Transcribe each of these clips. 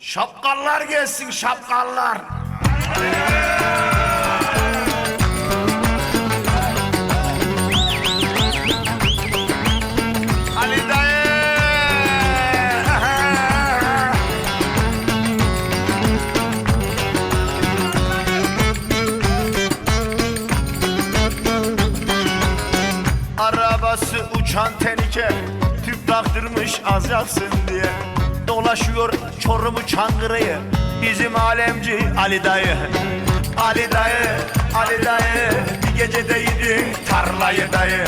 Şapkallar gelsin şapkallar. Ali dayı. Arabası uçan tenike Tüp taktırmış az yaksın diye Dolaşıyor Çorum'u Çankırı'yı Bizim alemci Ali dayı. Ali dayı, Ali dayı. Bir gecede yedin tarlayı dayı.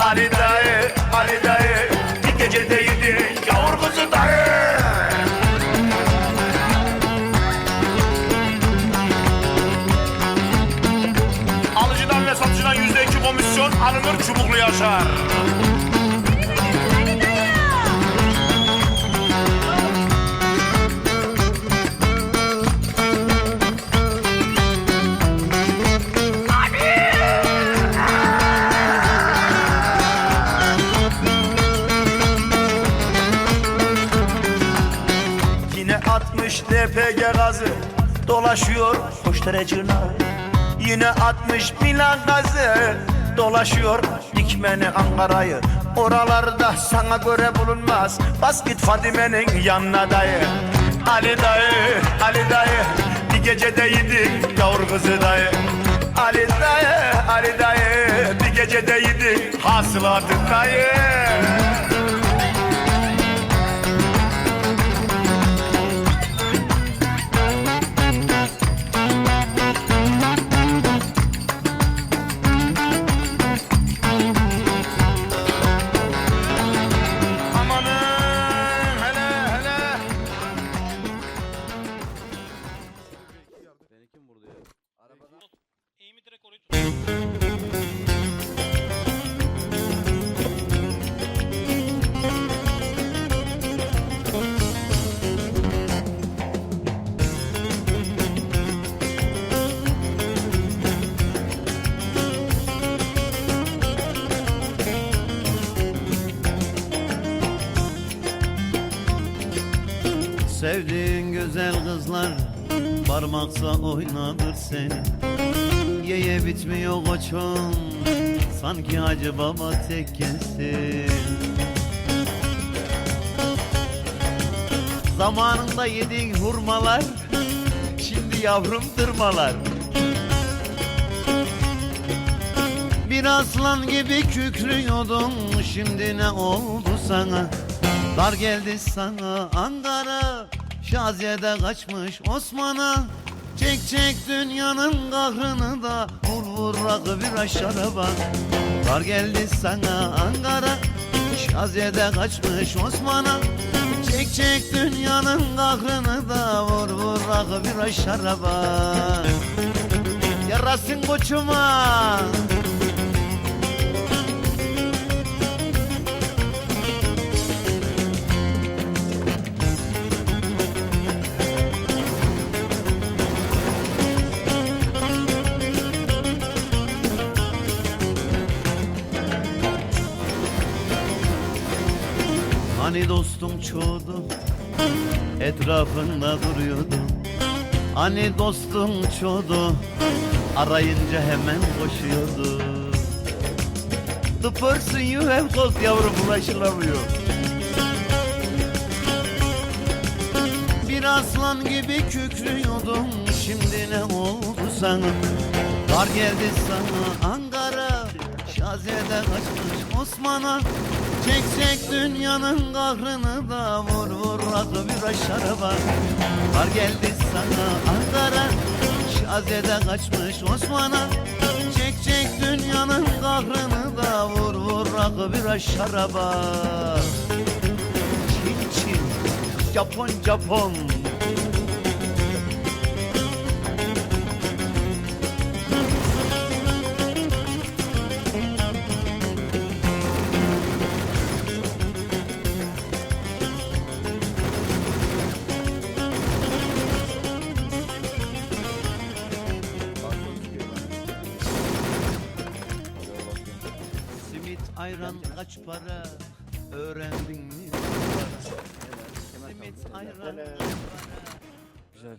Ali dayı, Ali dayı. Bir gecede yedin yavur kızı dayı. Alıcıdan ve satıcıdan yüzde iki komisyon alınır çubuklu yaşar. Atmış LPG gazı Dolaşıyor koşturucuna Yine atmış Milan gazı Dolaşıyor dikmeni Ankara'yı. Oralarda sana göre bulunmaz Bas git Fadime'nin yanına dayı. Ali dayı, Ali dayı Bir gecede yedik yavur kızı dayı. Ali dayı, Ali dayı Bir gecede yedik hasılatı dayı Sevdiğin güzel kızlar Parmaksa oynadır seni. Yeye bitmiyor koçum Sanki Hacı Baba tekkesi Zamanında yediğin hurmalar Şimdi yavrum tırmalar. Bir aslan gibi kükrüyordun Şimdi ne oldu sana? Dar geldi sana Ankara Şaziye'de kaçmış Osman'a. Çek çek dünyanın kahrını da Vur vur rakı bir şaraba Dar geldi sana Ankara. Şaziye'de kaçmış Osman'a. Çek çek dünyanın kahrını da Vur vur rakı bir şaraba Yarasın koçuma Hani dostum çoğdu Etrafında duruyordu Hani dostum çoğdu Arayınca hemen koşuyordu. The person you have called yavrum ulaşılamıyor. Bir aslan gibi kükrüyordum Şimdi ne oldu sana? Dar geldi sana Ankara Şaziye'de kaçmış Osman'a. Çek dünyanın kahrını da Vur vur. Rakı bir şaraba Dar geldi sana Ankara. Şaziye'de kaçmış Osman'a. Çek çek dünyanın kahrını da Vur vur. Rakı bir şaraba Çin çin. Japon Japon ayran kaç para? Öğrendin mi? Simit ayran kaç para? Güzel.